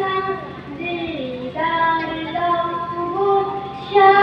항상 네가 떠고